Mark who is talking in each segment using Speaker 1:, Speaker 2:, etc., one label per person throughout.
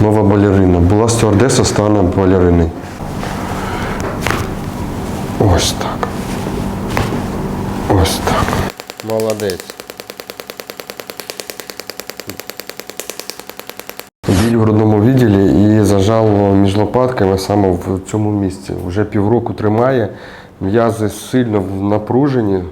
Speaker 1: Нова балерина. Була стюардеса, стане балериною. Ось так. Ось так. Молодець. Біль в грудному відділі і зажало між лопатками саме в цьому місці. Вже півроку тримає, м'язи сильно в напруженні.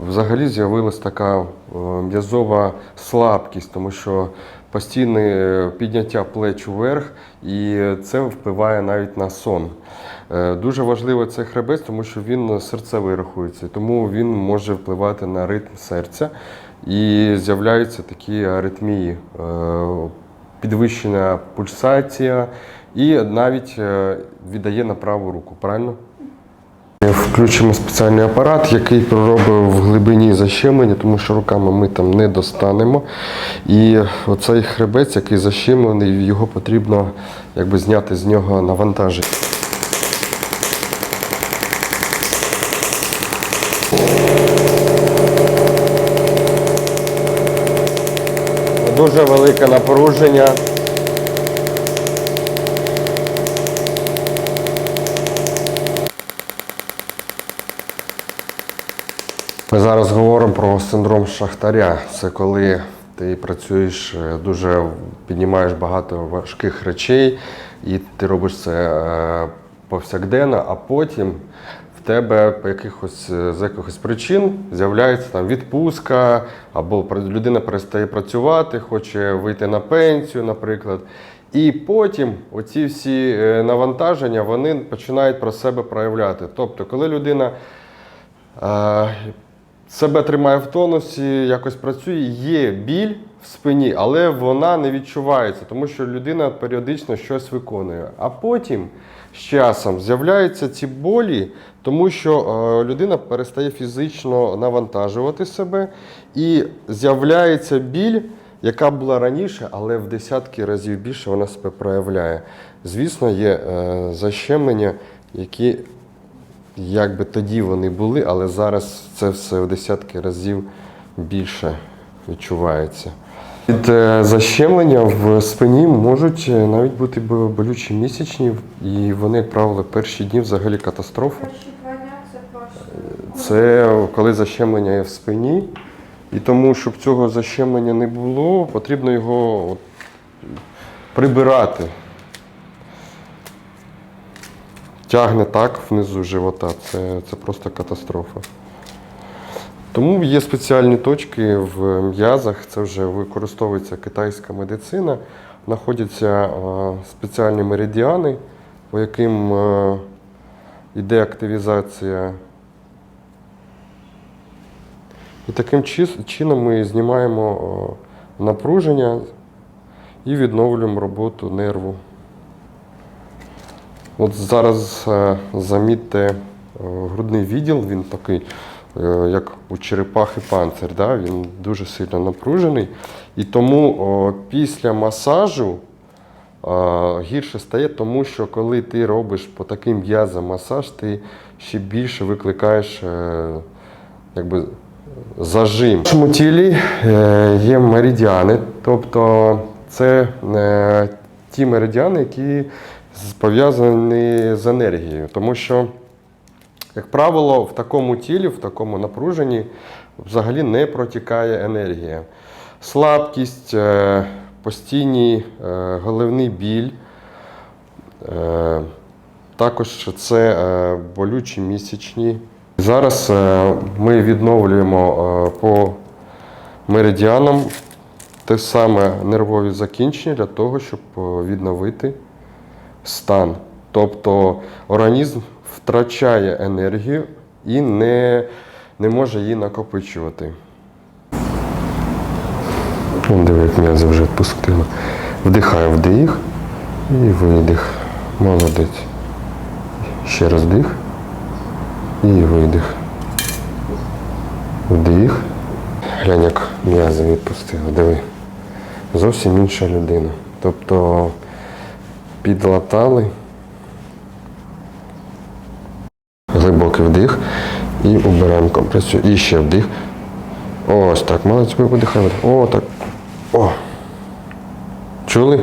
Speaker 1: Взагалі з'явилася така е, м'язова слабкість, тому що постійне е, підняття плеч вверх, і це впливає навіть на сон. Е, Дуже важливий цей хребець, тому що він серцевий рахується, тому він може впливати на ритм серця і з'являються такі аритмії. підвищена пульсація і навіть віддає на праву руку, правильно? Включимо спеціальний апарат, який проробить в глибині защемлення, тому що руками ми там не достанемо. І оцей хребець, який защемлений, його потрібно якби, зняти з нього навантаження. Дуже велике напруження. Ми зараз говоримо про синдром шахтаря. Це коли ти працюєш е, дуже піднімаєш багато важких речей, і ти робиш це е, повсякденно, а потім в тебе по якихось е, з якихось причин з'являється там відпустка, або людина перестає працювати, хоче вийти на пенсію, наприклад. І потім оці всі навантаження вони починають про себе проявляти. Тобто, коли людина себе тримає в тонусі, якось працює, є біль в спині, але вона не відчувається, тому що людина періодично щось виконує. А потім з часом з'являються ці болі, тому що е, людина перестає фізично навантажувати себе і з'являється біль. Яка була раніше, але в десятки разів більше вона себе проявляє. Звісно, є е, защемлення, які як би тоді вони були, але зараз це все в десятки разів більше відчувається. Від е, защемлення в спині можуть е, навіть бути болючі місячні, і вони, як правило, перші дні взагалі катастрофа.
Speaker 2: Дня це.
Speaker 1: Коли защемлення є в спині, і тому, щоб цього защемлення не було, потрібно його прибирати. Тягне так внизу живота, це, це просто катастрофа. Тому є спеціальні точки в м'язах, це вже використовується китайська медицина. Знаходяться спеціальні меридіани, по яким йде активізація і таким чином ми знімаємо напруження і відновлюємо роботу нерву. От зараз е, замітьте е, грудний відділ, він такий, е, як у черепахи панцир, да? він дуже сильно напружений. І тому після масажу гірше стає, тому що коли ти робиш по таким м'язам масаж, ти ще більше викликаєш якби, зажим. В нашому тілі є меридіани, тобто це ті меридіани, які пов'язані з енергією. Тому що, як правило, в такому тілі, в такому напруженні взагалі не протікає енергія. Слабкість, е, постійний е, головний біль. Е, Також це болючі місячні. Зараз ми відновлюємо по меридіанам те саме нервові закінчення для того, щоб відновити стан. Тобто організм втрачає енергію і не, не може її накопичувати. Диви, як м'язи вже відпустило. Вдихай вдих і видих. Молодець. Ще раз вдих. І видих. Вдих. Глянь, як м'язи відпустили. Диви. Зовсім інша людина. Тобто підлатали. Глибокий вдих. І убираємо компресію. І ще вдих. Ось так. Молодець, видихай. О, так. О. Чули?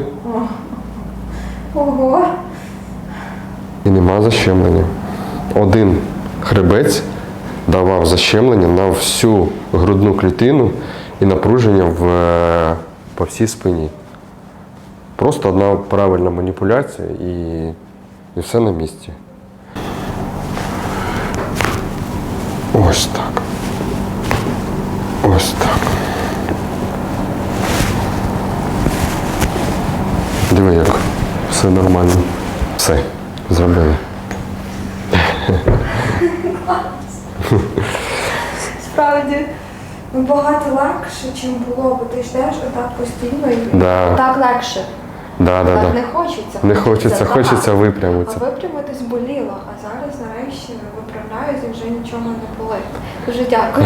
Speaker 2: Ого.
Speaker 1: І нема защемлення. Один хребець давав защемлення на всю грудну клітину і напруження в, е, по всій спині. Просто одна правильна маніпуляція і, і все на місці. Ось так. Ось так. Диви, як все нормально. Все, зробили.
Speaker 2: Справді набагато легше, ніж було, бо ти йдеш отак постійно і
Speaker 1: Да.
Speaker 2: так легше.
Speaker 1: Да, да, да.
Speaker 2: не хочеться.
Speaker 1: Не хочеться,
Speaker 2: хочеться
Speaker 1: хочеться
Speaker 2: А
Speaker 1: випрямитися.
Speaker 2: випрямитись боліло, а зараз нарешті виправляюсь і вже нічого не болить. Дуже дякую.